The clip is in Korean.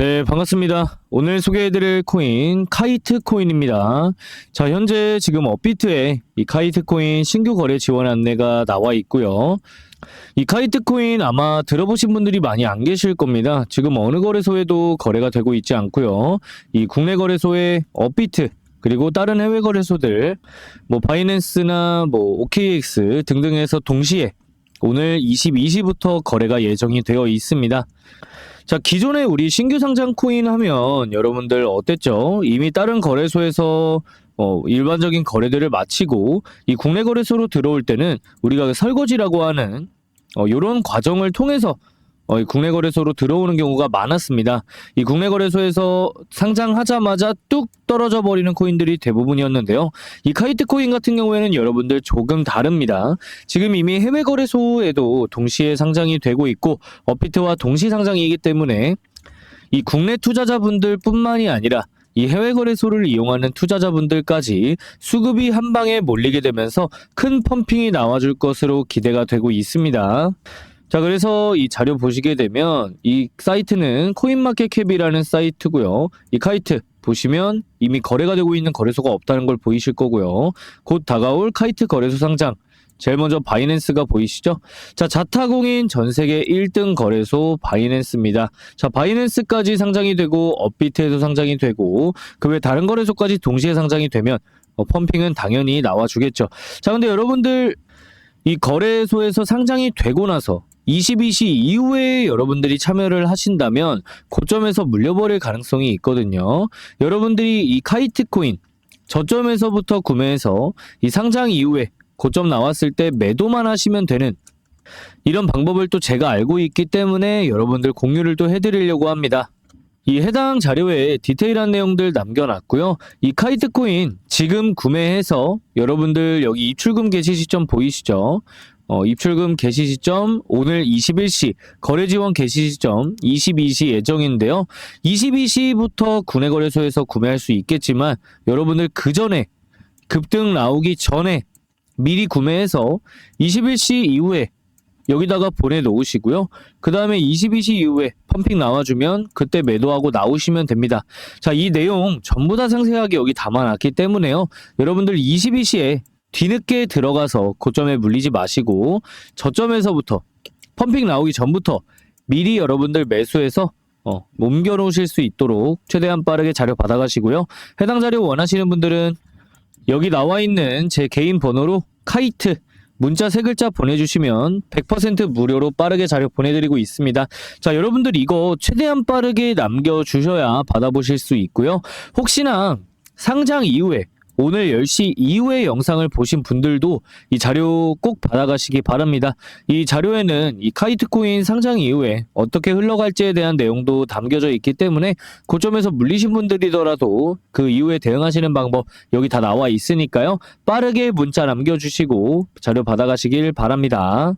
네, 반갑습니다. 오늘 소개해드릴 코인 카이트 코인입니다. 자, 현재 지금 업비트에 이 카이트 코인 신규 거래 지원 안내가 나와 있고요. 이 카이트 코인 아마 들어보신 분들이 많이 안 계실 겁니다. 지금 어느 거래소에도 거래가 되고 있지 않고요. 이 국내 거래소의 업비트 그리고 다른 해외 거래소들 뭐 바이낸스나 뭐 OKX 등등에서 동시에 오늘 22시부터 거래가 예정이 되어 있습니다. 자, 기존에 우리 신규 상장 코인 하면 여러분들 어땠죠? 이미 다른 거래소에서 어, 일반적인 거래들을 마치고 이 국내 거래소로 들어올 때는 우리가 그 설거지라고 하는 어, 이런 과정을 통해서 어, 이 국내 거래소로 들어오는 경우가 많았습니다. 이 국내 거래소에서 상장하자마자 뚝 떨어져 버리는 코인들이 대부분이었는데요. 이 카이트 코인 같은 경우에는 여러분들 조금 다릅니다. 지금 이미 해외 거래소에도 동시에 상장이 되고 있고 업비트와 동시 상장이기 때문에 이 국내 투자자분들 뿐만이 아니라 이 해외 거래소를 이용하는 투자자분들까지 수급이 한 방에 몰리게 되면서 큰 펌핑이 나와줄 것으로 기대가 되고 있습니다. 자, 그래서 이 자료 보시게 되면 이 사이트는 코인마켓캡이라는 사이트고요. 이 카이트 보시면 이미 거래가 되고 있는 거래소가 없다는 걸 보이실 거고요. 곧 다가올 카이트 거래소 상장. 제일 먼저 바이낸스가 보이시죠? 자, 자타공인 전 세계 1등 거래소 바이낸스입니다. 자, 바이낸스까지 상장이 되고 업비트에도 상장이 되고 그 외 다른 거래소까지 동시에 상장이 되면 어, 펌핑은 당연히 나와 주겠죠. 자, 근데 여러분들 이 거래소에서 상장이 되고 나서 22시 이후에 여러분들이 참여를 하신다면 고점에서 물려버릴 가능성이 있거든요. 여러분들이 이 카이트 코인 저점에서부터 구매해서 이 상장 이후에 고점 나왔을 때 매도만 하시면 되는 이런 방법을 또 제가 알고 있기 때문에 여러분들 공유를 또 해드리려고 합니다. 이 해당 자료에 디테일한 내용들 남겨놨고요. 이 카이트 코인 지금 구매해서 여러분들 여기 입출금 개시 시점 보이시죠? 어, 입출금 개시 시점 오늘 21시, 거래 지원 개시 시점 22시 예정인데요. 22시부터 국내 거래소에서 구매할 수 있겠지만 여러분들 그 전에 급등 나오기 전에 미리 구매해서 21시 이후에 여기다가 보내놓으시고요. 그 다음에 22시 이후에 펌핑 나와주면 그때 매도하고 나오시면 됩니다. 자, 이 내용 전부 다 상세하게 여기 담아놨기 때문에요. 여러분들 22시에 뒤늦게 들어가서 고점에 물리지 마시고 저점에서부터 펌핑 나오기 전부터 미리 여러분들 매수해서 어, 옮겨 놓으실 수 있도록 최대한 빠르게 자료 받아가시고요. 해당 자료 원하시는 분들은 여기 나와 있는 제 개인 번호로 카이트 문자 세 글자 보내주시면 100% 무료로 빠르게 자료 보내드리고 있습니다. 자, 여러분들 이거 최대한 빠르게 남겨주셔야 받아보실 수 있고요. 혹시나 상장 이후에 오늘 10시 이후에 영상을 보신 분들도 이 자료 꼭 받아가시기 바랍니다. 이 자료에는 이 카이트코인 상장 이후에 어떻게 흘러갈지에 대한 내용도 담겨져 있기 때문에 고점에서 물리신 분들이더라도 그 이후에 대응하시는 방법 여기 다 나와 있으니까요. 빠르게 문자 남겨주시고 자료 받아가시길 바랍니다.